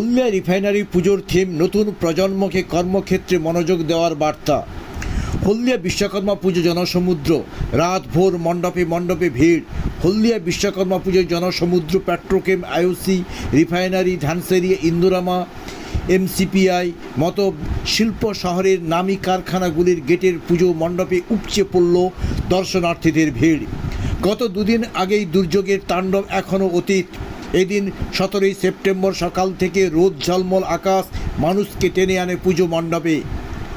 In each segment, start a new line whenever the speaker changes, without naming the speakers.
হলদিয়া refinery পুজোর theme নতুন প্রজন্মকে কর্মক্ষেত্রে মনোযোগ দেওয়ার বার্তা। হলদিয়া বিশ্বকর্মা পুজো জনসমুদ্র রাত ভোর মণ্ডপে মণ্ডপে ভিড়। হলদিয়া বিশ্বকর্মা পুজোর জনসমুদ্র petrochem IOC, refinery Dhanseri Indorama, MCPI, মতো শিল্প শহরের নামী কারখানাগুলির গেটের পুজো মণ্ডপে উপচে পড়ল দর্শনার্থীদের ভিড়। গত দুদিন আগেই দুর্যোগের তাণ্ডব এখনও অতীত। এদিন সতেরোই সেপ্টেম্বর সকাল থেকে রোদ ঝলমল আকাশ, মানুষকে টেনে আনে পুজো মণ্ডপে।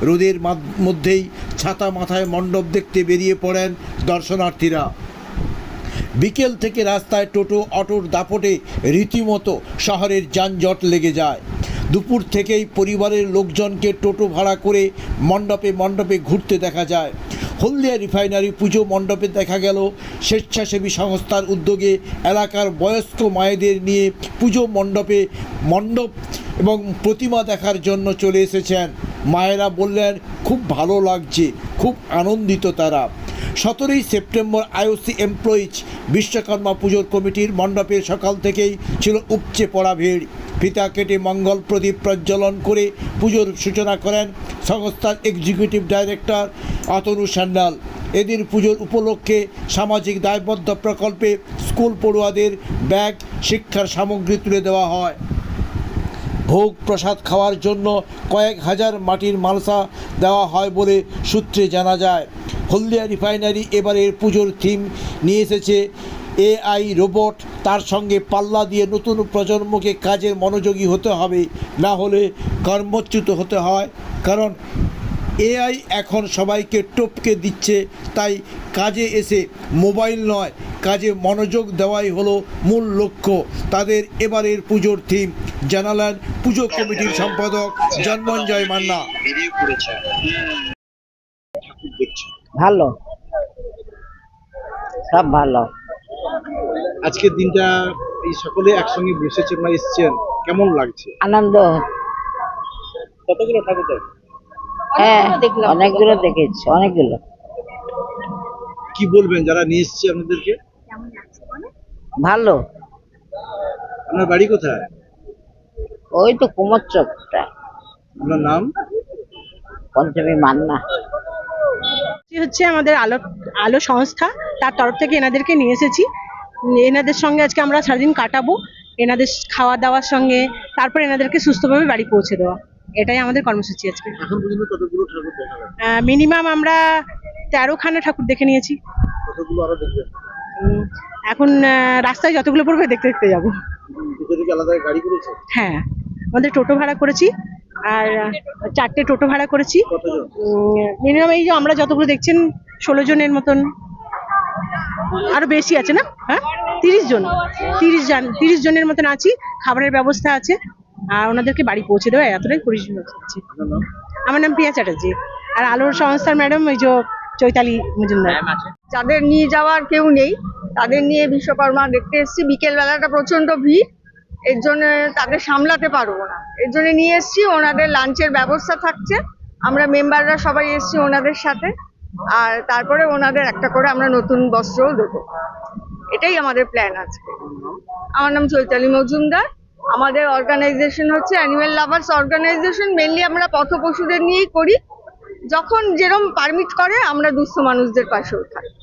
রোদের মধ্যেই ছাতা মাথায় মণ্ডপ দেখতে বেরিয়ে পড়েন দর্শনার্থীরা। বিকেল থেকে রাস্তায় টোটো, অটোর দাপটে রীতিমতো শহরের যানজট লেগে যায়। দুপুর থেকেই পরিবারের লোকজনকে টোটো ভাড়া করে মণ্ডপে মণ্ডপে ঘুরতে দেখা যায়। হলদিয়া রিফাইনারি পুজো মণ্ডপে দেখা গেল স্বেচ্ছাসেবী সংস্থার উদ্যোগে এলাকার বয়স্ক মায়েদের নিয়ে পুজো মণ্ডপে মণ্ডপ এবং প্রতিমা দেখার জন্য চলে এসেছেন। মায়েরা বললেন, খুব ভালো লাগছে, খুব আনন্দিত তারা। সতেরোই সেপ্টেম্বর আইওসি এমপ্লয়িজ বিশ্বকর্মা পুজোর কমিটির মণ্ডপের সকাল থেকেই ছিল উপচে পড়া ভিড়। ফিতা কেটে মঙ্গল প্রদীপ প্রজ্বলন করে পুজোর সূচনা করেন সংস্থার এক্সিকিউটিভ ডাইরেক্টর অতনু সান্যাল। এদিন পুজোর উপলক্ষে সামাজিক দায়বদ্ধ প্রকল্পে স্কুল পড়ুয়াদের ব্যাগ, শিক্ষার সামগ্রী তুলে দেওয়া হয়। ভোগ প্রসাদ খাওয়ার জন্য কয়েক হাজার মাটির মালসা দেওয়া হয় বলে সূত্রে জানা যায়। হলদিয়া রিফাইনারি এবারের পুজোর থিম নিয়ে এসেছে এআই রোবট। তার সঙ্গে পাল্লা দিয়ে নতুন প্রজন্মকে কাজের মনোযোগী হতে হবে, না হলে কর্মচ্যুত হতে হয়। কারণ এআই এখন সবাইকে টপকে দিচ্ছে, তাই কাজে এসে মোবাইল নয়, কাজে মনোযোগ দেওয়াই হলো মূল লক্ষ্য। তাদের এবারের পুজোর থিম জানালেন পুজো কমিটির সম্পাদক জন্মঞ্জয় মান্না।
বেরিয়ে পড়েছে দেখছি
ভালো। সব ভালো।
আজকের দিনটা এই সকলে একসঙ্গে বসেছেন বা এসছেন। কেমন লাগছে?
আনন্দ।
কতগুলো ঠাকুর দেখ
হ্যাঁ অনেকগুলো দেখেছি অনেকগুলো।
কি বলবেন যারা নিয়ে এসছে আপনাদেরকে?
ভালো।
আপনার বাড়ি কোথায়?
ওই তো কুমোর চোখটা
আপনার নাম?
পঞ্চমী মান্না।
এটি হচ্ছে আমাদের আলো আলো সংস্থা। তার তরফ থেকে এনাদেরকে নিয়ে এসেছি। এনাদের সঙ্গে আজকে আমরা সারাদিন কাটাবো। এনাদের খাওয়া দাওয়ার সঙ্গে তারপর এনাদেরকে সুস্থভাবে বাড়ি পৌঁছে দেওয়া। এটাই আমাদের কর্মসূচি আজকে। মিনিমাম আমরা তেরোখানা ঠাকুর দেখে নিয়েছি। এখন আহ, রাস্তায় যতগুলো পড়বে দেখতে দেখতে যাব। হ্যাঁ। আমাদের টোটো ভাড়া করেছি আর চারটে টোটো ভাড়া করেছি। মিনিমাম এই যে আমরা যতগুলো দেখছেন ষোলো জনের মতন। আরও বেশি আছে না? হ্যাঁ? তিরিশ জন। তিরিশ জন তিরিশ জনের মতন আছি। খাবারের ব্যবস্থা আছে। আর ওনাদেরকে বাড়ি পৌঁছে দেবে এতটাই পরিষেবা
আপনার
আমার নাম প্রিয়া চ্যাটার্জি। আর আলোর সংস্থার ম্যাডাম ওই যে চৈতালি মজুমদার।
যাদের নিয়ে যাওয়ার কেউ নেই তাদের নিয়ে বিশ্বকর্মা দেখতে এসেছি। বিকেল বেলাটা প্রচণ্ড ভিড়। এর জন্য তাদের সামলাতে পারব না। এর জন্য নিয়ে এসেছি, ওনাদের লাঞ্চের ব্যবস্থা থাকছে। আমরা মেম্বাররা সবাই এসেছি ওনাদের সাথে। আর তারপরে ওনাদের একটা করে আমরা নতুন বস্ত্রও দেবো। এটাই আমাদের প্ল্যান আজকে। আমার নাম চৈতালি মজুমদার। আমাদের অর্গানাইজেশন হচ্ছে অ্যানিমেল লাভার্স অর্গানাইজেশন মেনলি আমরা পথ পশুদের নিয়েই করি। যখন যেরম পারমিট করে, আমরা দুস্থ মানুষদের পাশেও থাকি।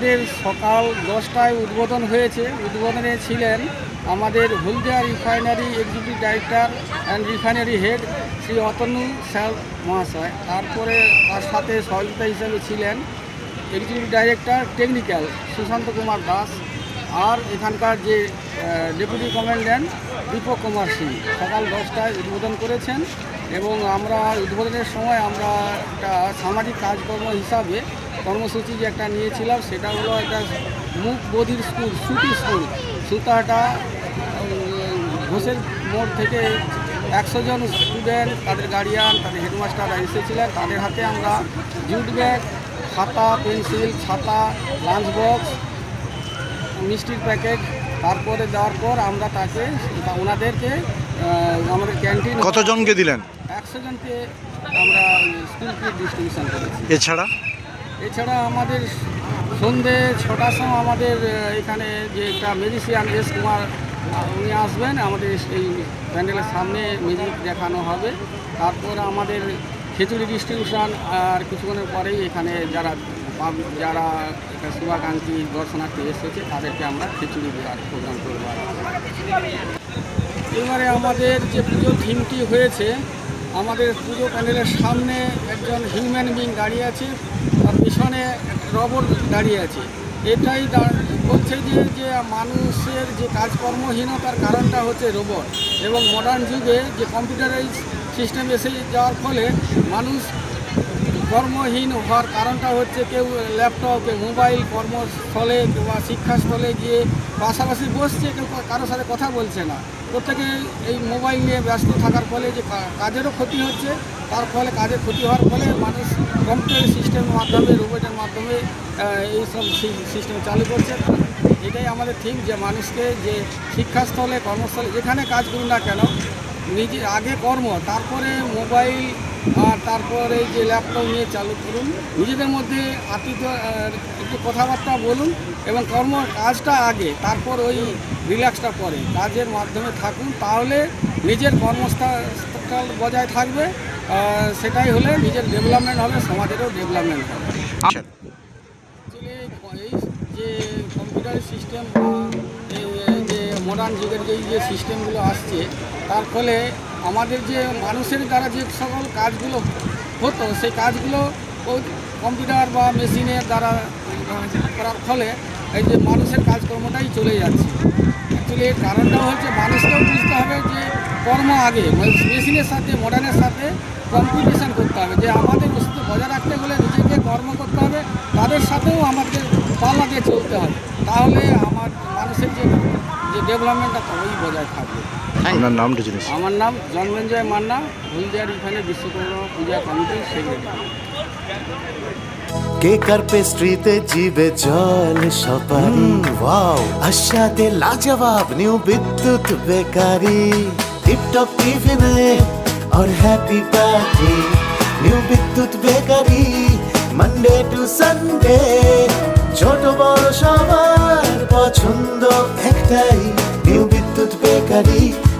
আমাদের সকাল দশটায় উদ্বোধন হয়েছে। উদ্বোধনে ছিলেন আমাদের Haldia refinery executive director and refinery head Shri Atanu sir মহাশয়। তারপরে তার সাথে সহযোগিতা হিসেবে ছিলেন executive director technical Sushanta Kumar Das আর এখানকার যে ডেপুটি কমান্ড্যান্ট দীপক কুমার সিং। সকাল দশটায় উদ্বোধন করেছেন এবং আমরা উদ্বোধনের সময় আমরা একটা সামাজিক কাজকর্ম হিসাবে কর্মসূচি যে একটা নিয়েছিলাম সেটা হলো একটা মুখ বধির স্কুল সুতি স্কুল। সুতাহাটা ঘোষের মোড় থেকে একশো জন স্টুডেন্ট তাদের গার্ডিয়ান তাদের হেডমাস্টাররা এসেছিলেন। তাদের হাতে আমরা জুট ব্যাগ খাতা পেন্সিল ছাতা লাঞ্চ বক্স মিষ্টির প্যাকেট। তারপরে দেওয়ার পর আমরা তাকে ওনাদেরকে আমাদের ক্যান্টিন
কতজনকে দিলেন?
একশো জনকে আমরা স্কুল ফি ডিস্ট্রিবিউশন করেছি।
এছাড়া?
এছাড়া আমাদের সন্ধে ছটার সময় আমাদের এখানে যে একটা ম্যাজিশিয়ান এস কুমার উনি আসবেন। আমাদের এই প্যান্ডেলের সামনে মিউজিক দেখানো হবে। তারপর আমাদের খিচুড়ি ডিস্ট্রিবিউশন আর কিছুক্ষণের পরেই এখানে যারা যারা শুভাকাঙ্ক্ষী দর্শনার্থী এসেছে, তাদেরকে আমরা খিচুড়ি দেওয়ার প্রোগ্রাম করব এবারে আমাদের যে পুজো থিমটি হয়েছে, আমাদের পুজো প্যান্ডেলের সামনে একজন হিউম্যান বিং দাঁড়িয়ে আছে। আর পিছনে রবর দাঁড়িয়ে আছে। এটাই বলছে যে যে মানুষের যে কাজকর্মহীনতার কারণটা হচ্ছে রোবট। এবং মডার্ন যুগে যে কম্পিউটারাইজ সিস্টেম এসে যাওয়ার ফলে মানুষ কর্মহীন হওয়ার কারণটা হচ্ছে কেউ ল্যাপটপ কেউ মোবাইল কর্মস্থলে বা শিক্ষাস্থলে গিয়ে পাশাপাশি বসছে, কেউ কারোর সাথে কথা বলছে না। প্রত্যেকে এই মোবাইল নিয়ে ব্যস্ত থাকার ফলে যে কাজেরও ক্ষতি হচ্ছে, তার ফলে কাজের ক্ষতি হওয়ার ফলে মানুষ কম্পিউটার সিস্টেমের মাধ্যমে রোবটের মাধ্যমে এই সব সিস্টেম চালু করছে। এটাই আমাদের থিম যে মানুষকে যে শিক্ষাস্থলে, কর্মস্থলে যেখানে কাজ করুন না কেন নিজে আগে কর্ম, তারপরে মোবাইল আর তারপরে যে ল্যাপটপ নিয়ে চালু করুন। নিজেদের মধ্যে আতিথ্য একটু কথাবার্তা বলুন এবং কর্ম কাজটা আগে, তারপর ওই রিল্যাক্সটা পরে। কাজের মাধ্যমে থাকুন, তাহলে নিজের কর্মস্থল বজায় থাকবে। সেটাই হলে নিজের ডেভেলপমেন্ট হবে, সমাজেরও ডেভেলপমেন্ট হবে। এই যে কম্পিউটার সিস্টেম যে মডার্ন যুগের যে সিস্টেমগুলো আসছে তার ফলে আমাদের যে মানুষের দ্বারা যে সকল কাজগুলো হতো, সেই কাজগুলো কম্পিউটার বা মেশিনের দ্বারা করার ফলে এই যে মানুষের কাজকর্মটাই চলে যাচ্ছে। অ্যাকচুয়ালি এর কারণটা হচ্ছে মানুষকেও বুঝতে হবে যে কর্ম আগে মেশিনের সাথে মডার্নের সাথে কম্পিটিশন করতে হবে। যে আমাদের অস্তিত্ব বজায় রাখতে হলে নিজেকে কর্ম করতে হবে, তাদের সাথেও আমাদের পাল্লা দিয়ে চলতে হবে। তাহলে আমার মানুষের যে যে ডেভেলপমেন্টটা তবেই বজায় থাকবে।
আপনার নামটা জিনিস
আমার নাম জন্মেঞ্জয় মান্না হলদিয়ার এখানে বিশ্বকর্মা পূজা কমিটির সেক্রেটারি
কেকার পেস্ট্রিতে জিবে জল সপারি ওয়াও আশাতে লাজবাব নিউ বিদ্যুৎ বেকারি টিপটপ টিফিনে और happy party new Bidyut bakery Monday to Sunday ছোট বড় সবার পছন্দ একটাই নিউ বিদ্যুৎ বেকারি